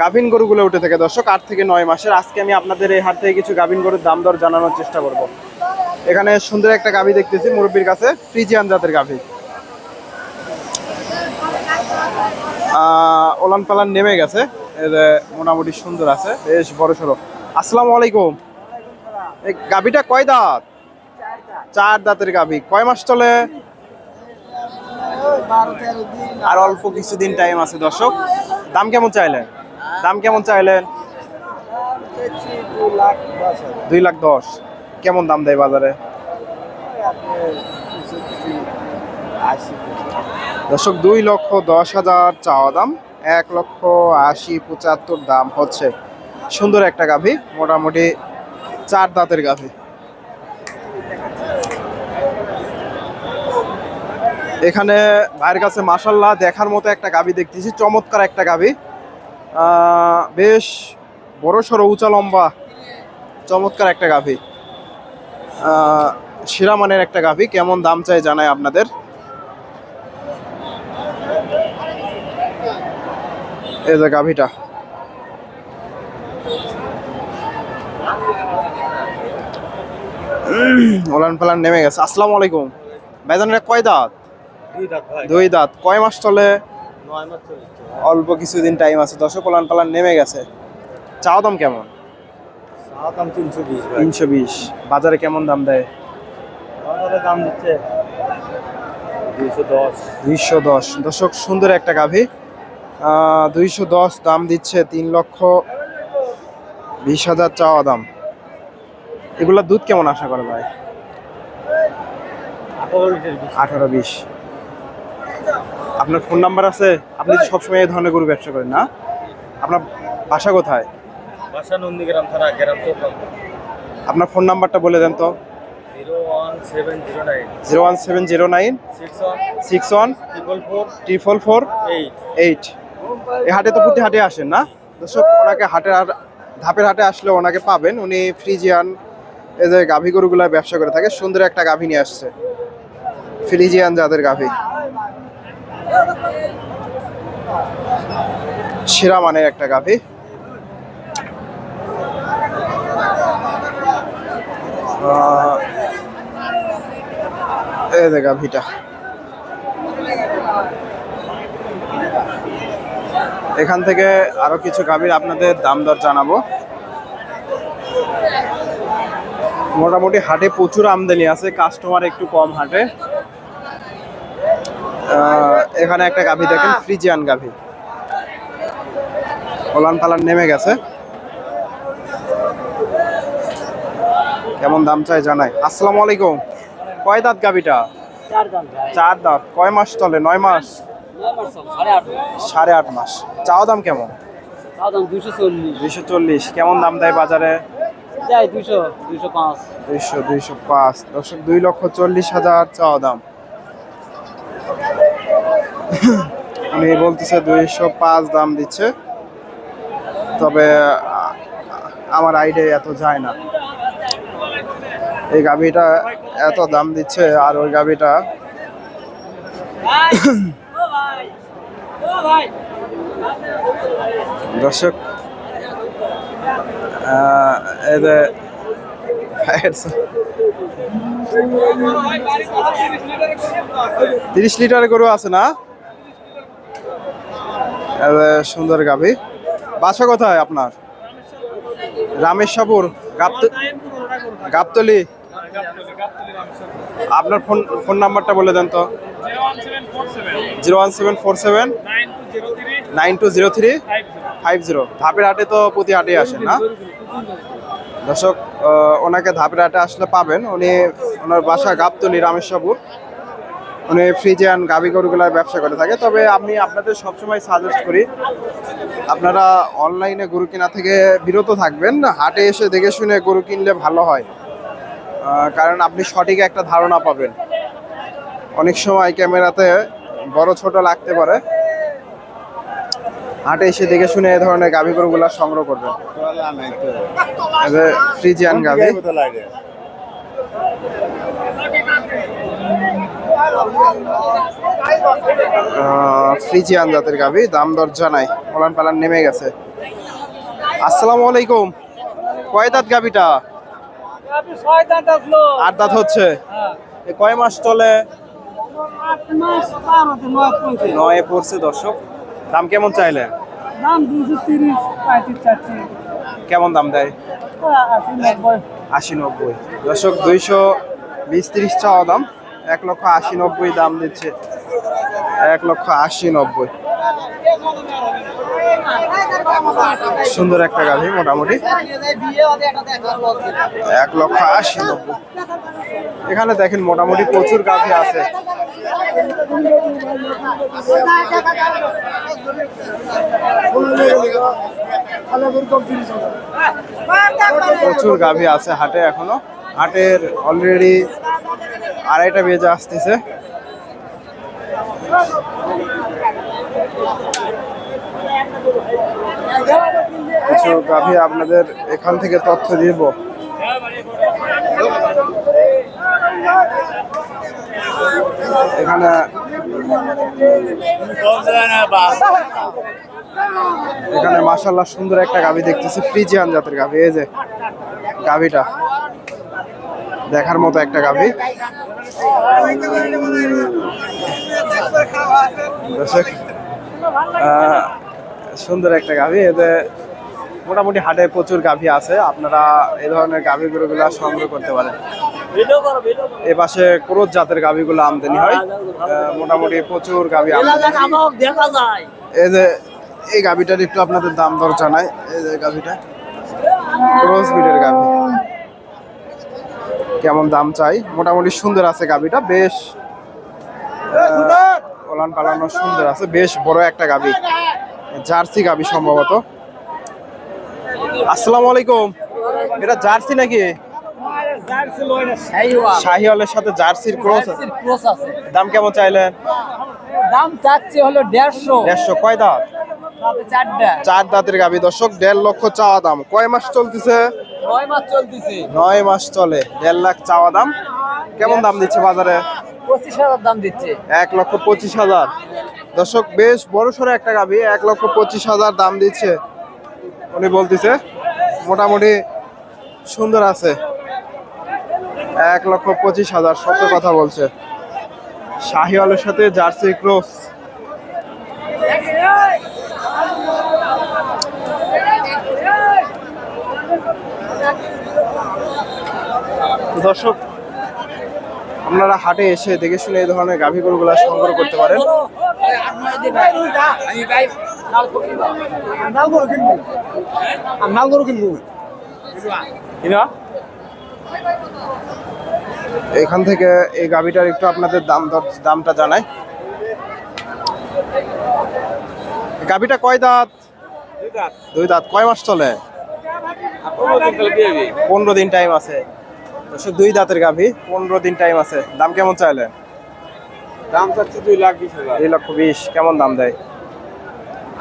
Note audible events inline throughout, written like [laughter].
গাভিন গরুগুলো উঠে থাকে। দর্শক, আট থেকে নয় মাসের। আজকে আমি আপনাদের এই হাট থেকে কিছু গাভিন গরুর দাম দর জানানোর চেষ্টা করব। এখানে সুন্দর একটা গাভি দেখতেছি, মুরব্বীর কাছে, ফ্রিজিয়ান জাতের গাভি। ওলান পালান নেমে গেছে। এর মোটামুটি সুন্দর আছে, বেশ বড় সড়ো। আসসালামু আলাইকুম। এই গাভিটা কয় দাঁত? চার দাঁতের গাভি। কয় মাস চলে? আর অল্প কিছুদিন টাইম আছে, দর্শক। দাম কেমন চাইলেন? দাম কেমন চাইলেন? দুই লাখ দশ। কেমন দাম দেয় বাজারে? দর্শক, দুই লক্ষ দশ হাজার চাওয়া দাম, এক লক্ষ আশি পঁচাত্তর দাম হচ্ছে সুন্দর একটা গাভী, মোটামুটি চার দাঁতের গাভী। এখানে ভাইয়ের কাছে মাসাল্লাহ দেখার মতো একটা গাভী দেখতেছি, চমৎকার একটা গাভী। বেশ বড় সড়ো উঁচা লম্বা চমৎকার একটা গাভী সেরা মানের একটা গাভী কেমন দাম চাই জানাই আপনাদের। এই যে গাভীটা ওলান পালান নেমে গেছে। আসসালামু আলাইকুম। ভাইজানের কয় দাঁত? দুই দাঁত। কয় মাস চলে? অল্প কিছুদিন টাইম আছে দর্শক ওলান পালান নেমে গেছে। চাওয়া দাম কেমন? দাম তিনশো বিশ তিনশো বিশ। বাজারে কেমন দাম দেয়? বাজারে দাম দিচ্ছে দুইশো দশ। দুইশো দশ। দর্শক সুন্দর একটা গাভী। দুইশো দশ দাম দিচ্ছে তিন লক্ষ বিশ হাজার চাওয়া দাম। এগুলা দুধ কেমন আশা করে ভাই? আঠারো বিশ। আপনার ফোন নাম্বার আছে? আপনি তো সবসময় এই ধরনের গরু ব্যবসা করেন না? আপনার বাসা কোথায়? বাসা নন্দীগ্রাম থানা গ্রাম আপনার ফোন নাম্বারটা বলে দেন তো। Zero one seven zero nine. Six one. Triple four. Eight. এই হাটে তো প্রতি হাটে আসেন না? দর্শক ওনাকে হাটে আর ধাপের হাটে আসলে ওনাকে পাবেন। উনি ফ্রিজিয়ান এই যে গাভী গরুগুলা ব্যবসা করে থাকে। সুন্দর একটা গাভী নিয়ে আসছে। ফ্রিজিয়ান যাদের গাভী। সেরা মানের একটা গাভী। এই গাভীটা। এখান থেকে আরও কিছু গাভীর আপনাদের দাম দর জানাব। মোটামুটি হাটে প্রচুর আমদানি আছে কাস্টমার একটু কম হাটে। এখানে একটা গাভী দেখেন ফ্রিজিয়ান গাভী। ওলান পালান নেমে গেছে। কেমন দাম চাই জানাই। আসসালামু আলাইকুম। কয় দাঁত গাভীটা? চার দাঁত কয় মাস চলে? নয় মাস? সাড়ে আট মাস। চাওয়া দাম কেমন? দুইশো চল্লিশ। কেমন দাম দেয় বাজারে? দুইশো দুইশো পাঁচ। দুইশো দুইশো পাঁচ। দর্শক দুই লক্ষ চল্লিশ হাজার চাওয়া দাম। [coughs] উনি বলতেছে দুইশো পাঁচ দাম দিচ্ছে। তবে আমার আইডিয়া এত যায় না। এই গাভিটা এত দাম দিচ্ছে আর ওই গাভিটা [coughs] দর্শক যে তিরিশ লিটার গরু আছে না? সুন্দর গাভী বাসা কোথায় আপনার? রামেশ্বরপুর গাবত- গাবতলি। আপনার ফোন ফোন নাম্বারটা বলে দেন তো। Zero one seven four seven. Nine two zero three. Five zero. ধাপের হাটে তো প্রতি হাটে আসেন না? দর্শক ওনাকে ধাপের হাটে আসলে পাবেন। উনি ওনার বাসা গাবতলি, রামেশ্বরপুর। উনি ফ্রিজিয়ান গাভি গরুগুলার ব্যবসা করে থাকে। তবে আমি আপনাদের সবসময় সাজেস্ট করি আপনারা অনলাইনে গরু কেনা থেকে বিরত থাকবেন হাটে এসে দেখে শুনে গরু কিনলে ভালো হয়। কারণ আপনি সঠিক একটা ধারণা পাবেন। অনেক সময় ক্যামেরাতে বড় ছোট লাগতে পারে। হাটে এসে দেখে শুনে এই ধরনের গাভি গরুগুলা সংগ্রহ করবেন। যে ফ্রিজিয়ান গাভি ফ্রিজিয়ান জাতের গাভি দাম দর জানাই পলান পালান নেমে গেছে। আসসালামু আলাইকুম। কয় দাঁত গাভিটা? আট দাঁত হচ্ছে। কয় মাস চলে? নয় পড়ছে। দর্শক। দাম কেমন চাইলে দাম দুশো তিরিশ চাচ্ছি। কেমন দাম দেয়? আশি নব্বই। আশি নব্বই। দর্শক দুইশো বিশ তিরিশ চাওয়া দাম। এক লক্ষ আশি নব্বই দাম দিচ্ছে। এক লক্ষ আশি নব্বই। সুন্দর একটা গাভি, মোটামুটি। এক লক্ষ আশি নব্বই। এখানে দেখেন, মোটামুটি প্রচুর গাভি আছে। প্রচুর গাভি আছে হাটে এখনও। হাটের অলরেডি আড়াইটা বেজে আসতেছে। কিছু গাভি আপনাদের এখান থেকে তথ্য দিব। এখানে এখানে মাশাল্লাহ সুন্দর একটা গাভী দেখতেছি, ফ্রিজিয়ান জাতের গাভী, এই যে গাভিটা। দেখার মতো একটা গাভি। সুন্দর একটা গাভি। এতে মোটামুটি হাটে প্রচুর গাভি আছে। আপনারা এই ধরনের গাভি গরুগুলা সংগ্রহ করতে পারেন। এ পাশে ক্রোধ জাতের গাভিগুলো আমদানি হয়। মোটামুটি প্রচুর গাভি এই যে, এই গাভিটার একটু আপনাদের দাম দর জানাই। এই যে গাভিটা ক্রস বিটের গাভি। কেমন দাম চাই? মোটামুটি সুন্দর আছে গাভিটা বেশ ওলান পালানো সুন্দর আছে বেশ বড় একটা গাভি জার্সি গাভি সম্ভবত। আসসালামু আলাইকুম। এটা জার্সি নাকি? শাহিওয়ালের সাথে জার্সির ক্রস আছে। দাম কেমন চাইলেন? দাম চাচ্ছে হলো দেড়শো। দেড়শো কয় চারটা চার দাঁতের গাভি দর্শক দেড় লক্ষ চাওয়া দাম। কয় মাস চলতেছে? নয় মাস চলতেছে। নয় মাস চলে। দেড় লাখ চাওয়া দাম। কেমন দাম দিচ্ছে বাজারে? পঁচিশ হাজার দাম দিচ্ছে। এক লক্ষ পঁচিশ হাজার। দর্শক বেশ বড় সড়ো একটা এক লক্ষ পঁচিশ হাজার দাম দিচ্ছে। উনি বলতেছে মোটামুটি সুন্দর আছে। এক লক্ষ পঁচিশ হাজার সত্য কথা বলছে। শাহিওয়ালের সাথে জার্সি ক্রস। দর্শক আপনারা হাটে এসে দেখে শুনে এই ধরনের গাভী গরুগুলা সংগ্রহ করতে পারেন। এখান থেকে এই গাভিটার একটু আপনাদের দাম দর দামটা জানাই। গাভিটা কয় দাঁত? দুই দাঁত। কয় মাস চলে? পনেরো দিন টাইম আছে। দর্শক দুই দাঁতের গাভি। পনেরো দিন টাইম আছে। দাম কেমন চাইলেন? দাম চাচ্ছি দুই লাখ বিশ হাজার। দুই লক্ষ বিশ। কেমন দাম দেয়?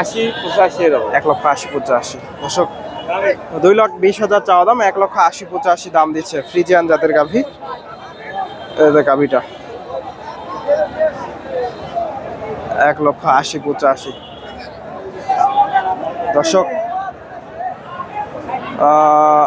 আশি পঁচাশি এরকম। এক লক্ষ আশি পঁচাশি। দর্শক দুই লক্ষ বিশ হাজার চাওয়া দাম এক লক্ষ আশি পঁচাশি দাম দিচ্ছে ফ্রিজিয়ান জাতের গাভি। এই যে গাভিটা। এক লক্ষ আশি পঁচাশি। দর্শক আহ,